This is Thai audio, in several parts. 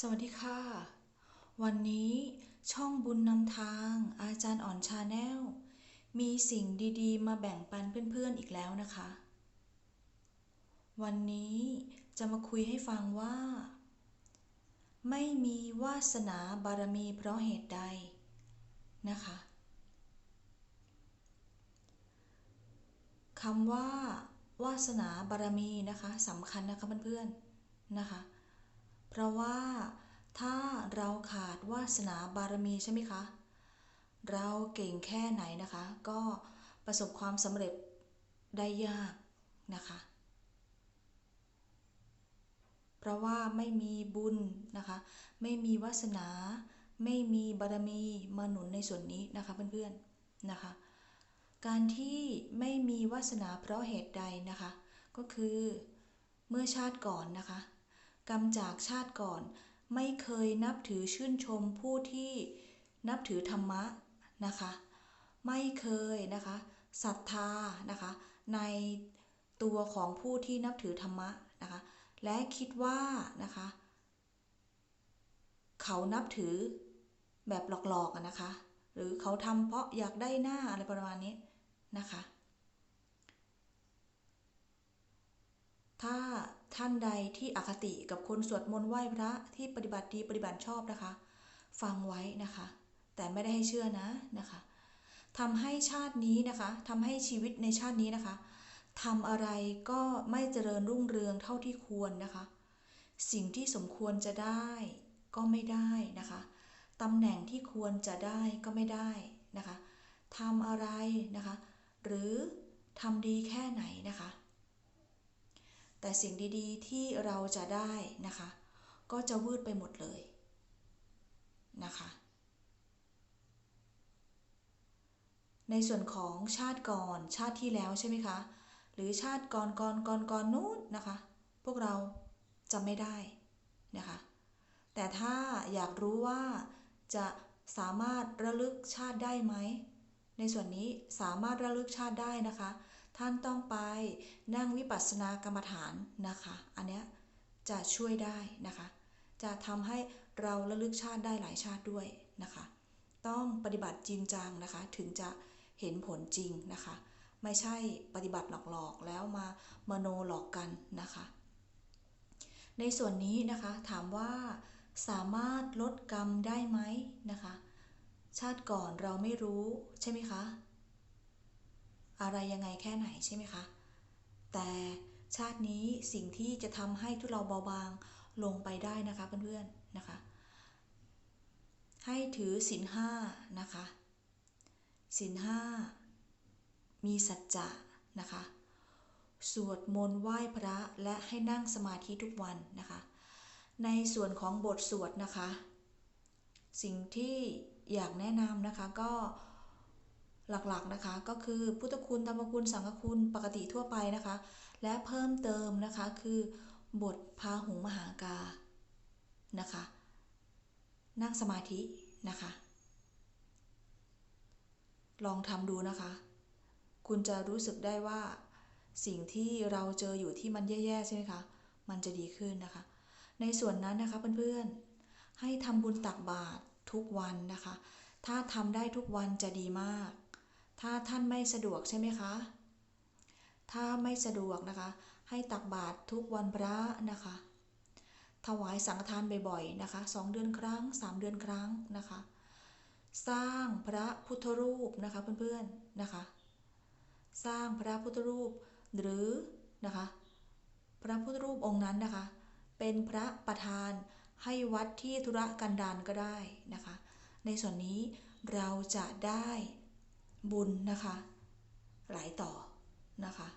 สวัสดีค่ะ วันนี้ช่องบุญนำทางอาจารย์อ่อนชาแนล มีสิ่งดีๆ มาแบ่งปันเพื่อนๆอีกแล้วนะคะ วันนี้จะมาคุยให้ฟังว่า ไม่มีวาสนาบารมีเพราะเหตุใดนะคะ คำว่าวาสนาบารมีนะคะสำคัญนะคะเพื่อนๆนะคะ เพราะว่าถ้าเราขาดวาสนาบารมีใช่ไหมคะ เราเก่งแค่ไหนนะคะ ก็ประสบความสำเร็จได้ยากนะคะ เพราะว่าไม่มีบุญนะคะ ไม่มีวาสนา ไม่มีบารมีมาหนุนในส่วนนี้นะคะเพื่อนๆนะคะ การที่ไม่มีวาสนาเพราะเหตุใดนะคะ ก็คือเมื่อชาติก่อนนะคะ กรรมจากชาติก่อน ไม่เคยนับถือชื่นชมผู้ที่นับถือธรรมะนะคะ ไม่เคยนะคะศรัทธานะคะในตัวของผู้ที่นับถือธรรมะนะคะ และคิดว่านะคะ เขานับถือแบบหลอกๆนะคะ หรือเขาทำเพราะอยากได้หน้าอะไรประมาณนี้นะคะ ถ้า ท่านใดที่อคติกับคนสวดมนต์ไหว้พระที่ปฏิบัติดีปฏิบัติชอบนะคะ ฟังไว้นะคะ แต่ไม่ได้ให้เชื่อนะนะคะทำให้ชาตินี้นะคะทำให้ชีวิตในชาตินี้นะคะทำอะไรก็ไม่เจริญรุ่งเรืองเท่าที่ควรนะคะ สิ่งที่สมควรจะได้ก็ไม่ได้นะคะตำแหน่งที่ควรจะได้ก็ไม่ได้นะคะทำอะไรนะคะ หรือทำดีแค่ไหนนะคะ แต่สิ่งดีๆที่เราจะได้นะคะ ก็จะวืดไปหมดเลยนะคะ ในส่วนของชาติก่อนชาติที่แล้วใช่ไหมคะ หรือชาติก่อนก่อนก่อนก่อนนู้นนะคะ พวกเราจะไม่ได้นะคะ แต่ถ้าอยากรู้ว่าจะสามารถระลึกชาติได้ไหม ในส่วนนี้สามารถระลึกชาติได้นะคะ ท่านต้องไปนั่งวิปัสสนากรรมฐานนะคะ อันนี้จะช่วยได้นะคะ จะทำให้เราระลึกชาติได้หลายชาติด้วยนะคะ ต้องปฏิบัติจริงจังนะคะ ถึงจะเห็นผลจริงนะคะ ไม่ใช่ปฏิบัติหลอกๆ แล้วมามโนหลอกกันนะคะ ในส่วนนี้นะคะถามว่าสามารถลดกรรมได้ไหมนะคะ ชาติก่อนเราไม่รู้ใช่ไหมคะ อะไรยังไงแค่ไหนใช่ไหมคะ แต่ชาตินี้สิ่งที่จะทำให้ทุเราเบาบางลงไปได้นะคะเพื่อนๆนะคะ ให้ถือศีลห้านะคะศีลห้ามีสัจจะนะคะ สวดมนต์ไหว้พระและให้นั่งสมาธิทุกวันนะคะ ในส่วนของบทสวดนะคะ สิ่งที่อยากแนะนำนะคะก็ หลักๆนะคะ ก็คือพุทธคุณธรรมคุณสังฆคุณปกติทั่วไปนะคะ และเพิ่มเติมนะคะคือบทพาหุงมหากานะคะ นั่งสมาธินะคะ ลองทำดูนะคะ คุณจะรู้สึกได้ว่าสิ่งที่เราเจออยู่ที่มันแย่ๆใช่ไหมคะ มันจะดีขึ้นนะคะ ในส่วนนั้นนะคะเพื่อนๆ ให้ทำบุญตักบาตรทุกวันนะคะ ถ้าทำได้ทุกวันจะดีมาก ถ้าท่านไม่สะดวกใช่ไหมคะ ถ้าไม่สะดวกนะคะ ให้ตักบาตรทุกวันพระนะคะ ถวายสังฆทานบ่อยๆนะคะสองเดือนครั้งสามเดือนครั้งนะคะ สร้างพระพุทธรูปนะคะเพื่อนๆนะคะ สร้างพระพุทธรูปหรือนะคะ พระพุทธรูปองค์นั้นนะคะ เป็นพระประธานให้วัดที่ธุระกันดารก็ได้นะคะ ในส่วนนี้เราจะได้ บุญนะคะ หลายต่อนะคะ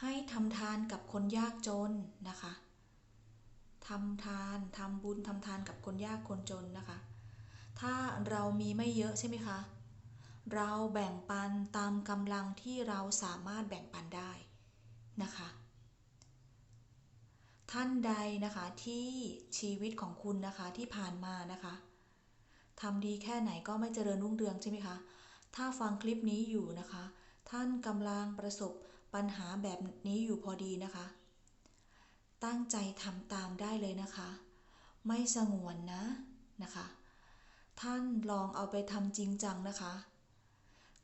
ให้ทำทานกับคนยากจนนะคะทำทานทำบุญทำทานกับคนยากคนจนนะคะ ถ้าเรามีไม่เยอะใช่ไหมคะ เราแบ่งปันตามกำลังที่เราสามารถแบ่งปันได้นะคะ ท่านใดนะคะที่ชีวิตของคุณนะคะที่ผ่านมานะคะ ทำดีแค่ไหนก็ไม่เจริญรุ่งเรืองใช่ไหมคะ ถ้าฟังคลิปนี้อยู่นะคะ ท่านกำลังประสบปัญหาแบบนี้อยู่พอดีนะคะ ตั้งใจทำตามได้เลยนะคะ ไม่สงวนนะนะคะ ท่านลองเอาไปทำจริงจังนะคะ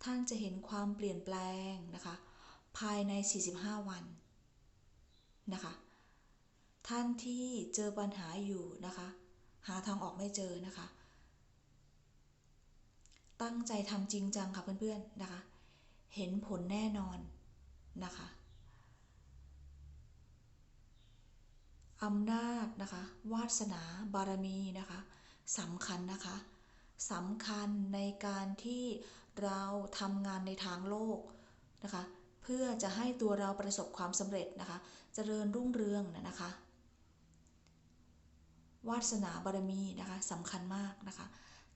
ท่านจะเห็นความเปลี่ยนแปลงนะคะ ภายใน 45 วันนะคะ ท่านที่เจอปัญหาอยู่นะคะ หาทางออกไม่เจอนะคะ ตั้งใจทำจริงจังค่ะเพื่อนๆนะคะ เห็นผลแน่นอนนะคะอำนาจนะคะ วาสนาบารมีนะคะสำคัญนะคะสำคัญในการที่เราทำงานในทางโลกนะคะ เพื่อจะให้ตัวเราประสบความสำเร็จนะคะจะเจริญรุ่งเรืองนะคะ วาสนาบารมีนะคะสำคัญมากนะคะ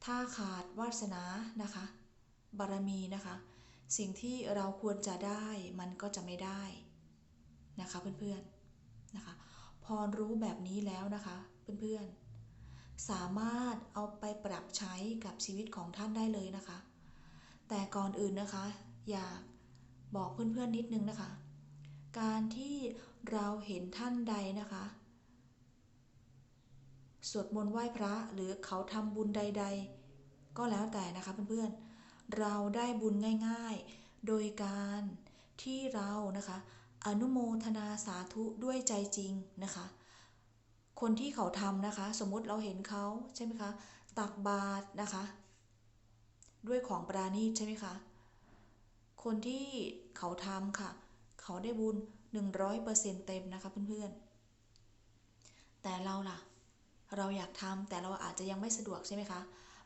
ถ้าขาดวาสนานะคะ บารมีนะคะ สิ่งที่เราควรจะได้มันก็จะไม่ได้นะคะเพื่อนๆนะคะ พอรู้แบบนี้แล้วนะคะเพื่อนๆ สามารถเอาไปปรับใช้กับชีวิตของท่านได้เลยนะคะ แต่ก่อนอื่นนะคะ อยากบอกเพื่อนๆนิดนึงนะคะ การที่เราเห็นท่านใดนะคะ สวดมนต์ไหว้พระหรือเขาทำบุญใด ๆ ก็แล้วแต่นะคะเพื่อนๆ เราได้บุญง่ายๆ โดยการที่เรานะคะอนุโมทนาสาธุด้วยใจจริงนะคะ คนที่เขาทำนะคะ สมมุติเราเห็นเขาใช่ไหมคะ ตักบาตรนะคะ ด้วยของปราณีตใช่ไหมคะ คนที่เขาทำค่ะ เขาได้บุญ 100%เต็มนะคะเพื่อนๆ แต่เราล่ะ เราอยากทำแต่เราอาจจะยังไม่สะดวกใช่ไหมคะ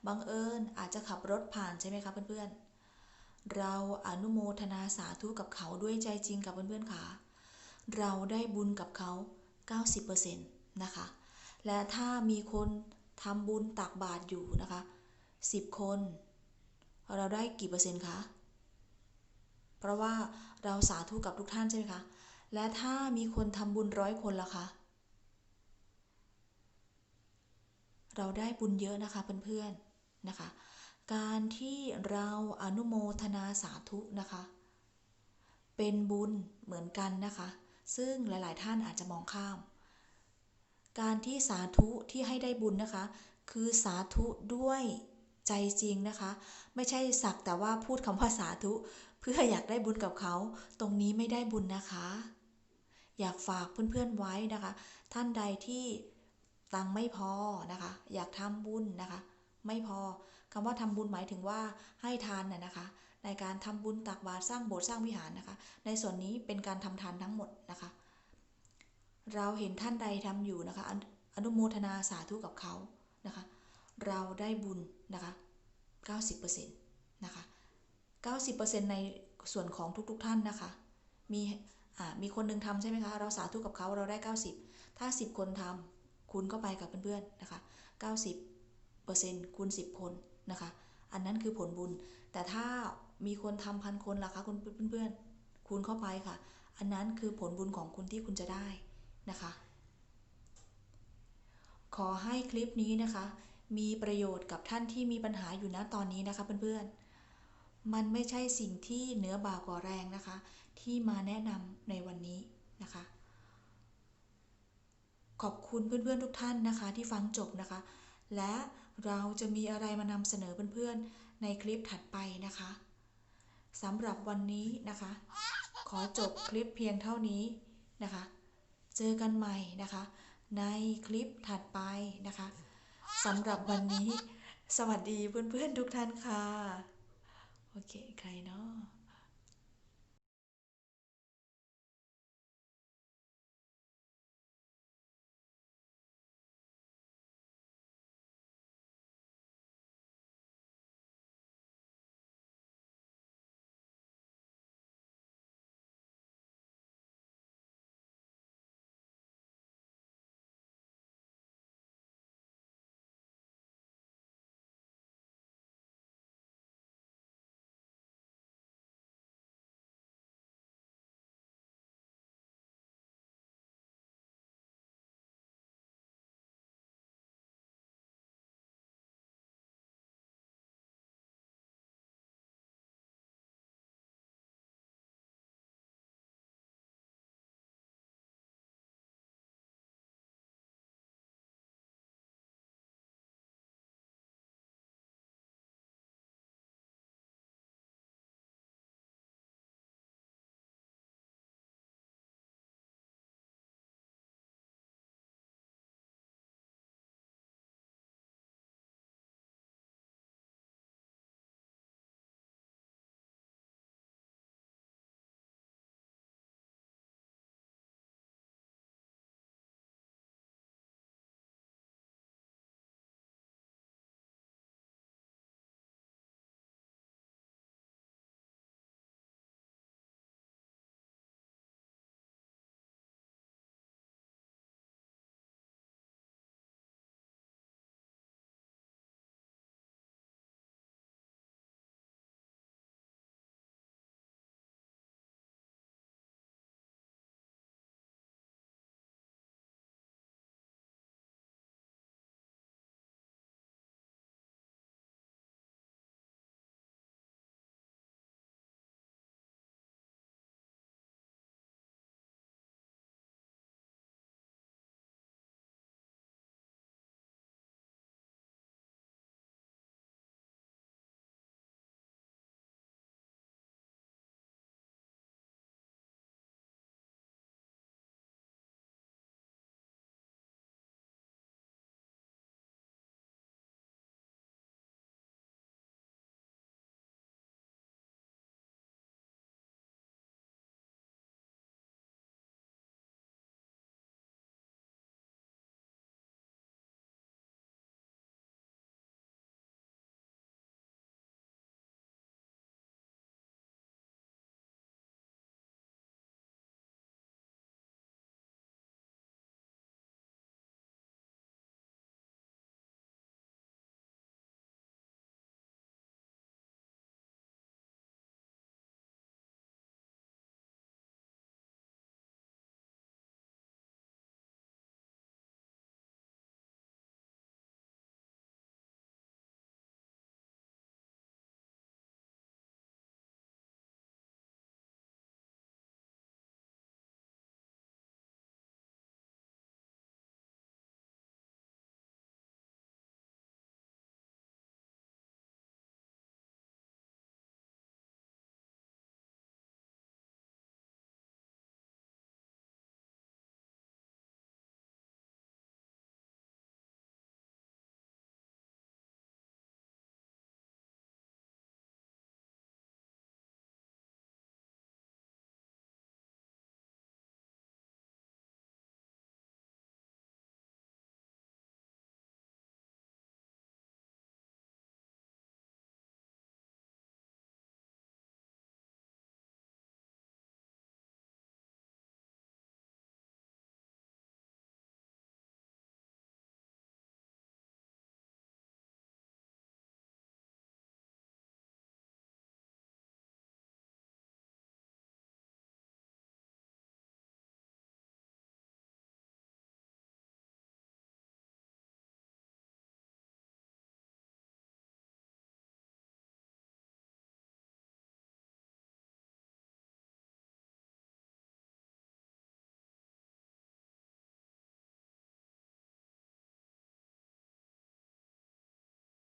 บังเอิญอาจจะขับรถผ่านใช่ไหมคะเพื่อนๆ เราอนุโมทนาสาธุกับเขาด้วยใจจริงกับเพื่อนๆค่ะ เราได้บุญกับเขา 90%นะคะ และถ้ามีคนทำบุญตักบาตรอยู่นะคะ 10 คน เราได้กี่เปอร์เซ็นต์คะ เพราะว่าเราสาธุกับทุกท่านใช่ไหมคะ และถ้ามีคนทำบุญร้อยคนล่ะคะ เราได้บุญเยอะนะคะเพื่อนๆนะคะ การที่เราอนุโมทนาสาธุนะคะ เป็นบุญเหมือนกันนะคะ ซึ่งหลายๆท่านอาจจะมองข้าม การที่สาธุที่ให้ได้บุญนะคะ คือสาธุด้วยใจจริงนะคะ ไม่ใช่สักแต่ว่าพูดคำว่าสาธุ เพื่ออยากได้บุญกับเขา ตรงนี้ไม่ได้บุญนะคะ อยากฝากเพื่อนๆไว้นะคะ ท่านใดที่ ตังไม่พอนะคะ อยากทำบุญนะคะ ไม่พอคำว่าทำบุญหมายถึงว่าให้ทานน่ะนะคะ ในการทำบุญตักบาตรสร้างโบสถ์สร้างวิหารนะคะ ในส่วนนี้เป็นการทำทานทั้งหมดนะคะ เราเห็นท่านใดทำอยู่นะคะ อนุโมทนาสาธุกับเขานะคะ เราได้บุญนะคะ 90%นะคะ 90%ในส่วนของทุกๆทท่านนะคะ มีมีคนหนึ่งทำใช่ไหมคะ เราสาธุกับเขาเราได้ 90 ถ้า 10 คนทำ คูณเข้าไปกับเพื่อนๆนะคะ 90%คูณ10 คนนะคะ อันนั้นคือผลบุญ แต่ถ้ามีคนทำพันคนล่ะคะคุณเพื่อนๆ คูณเข้าไปค่ะ อันนั้นคือผลบุญของคุณที่คุณจะได้นะคะ ขอให้คลิปนี้นะคะ มีประโยชน์กับท่านที่มีปัญหาอยู่ณตอนนี้นะคะเพื่อนๆ มันไม่ใช่สิ่งที่เหนือบ่ากว่าแรงนะคะ ที่มาแนะนำในวันนี้นะคะ ขอบคุณเพื่อนๆทุกท่านนะคะ ที่ฟังจบนะคะ และเราจะมีอะไรมานำเสนอเพื่อนๆในคลิปถัดไปนะคะสำหรับวันนี้นะคะ ขอจบคลิปเพียงเท่านี้นะคะ เจอกันใหม่นะคะ ในคลิปถัดไปนะคะสำหรับวันนี้ สวัสดีเพื่อนๆทุกท่านค่ะ โอเค ใครเนาะ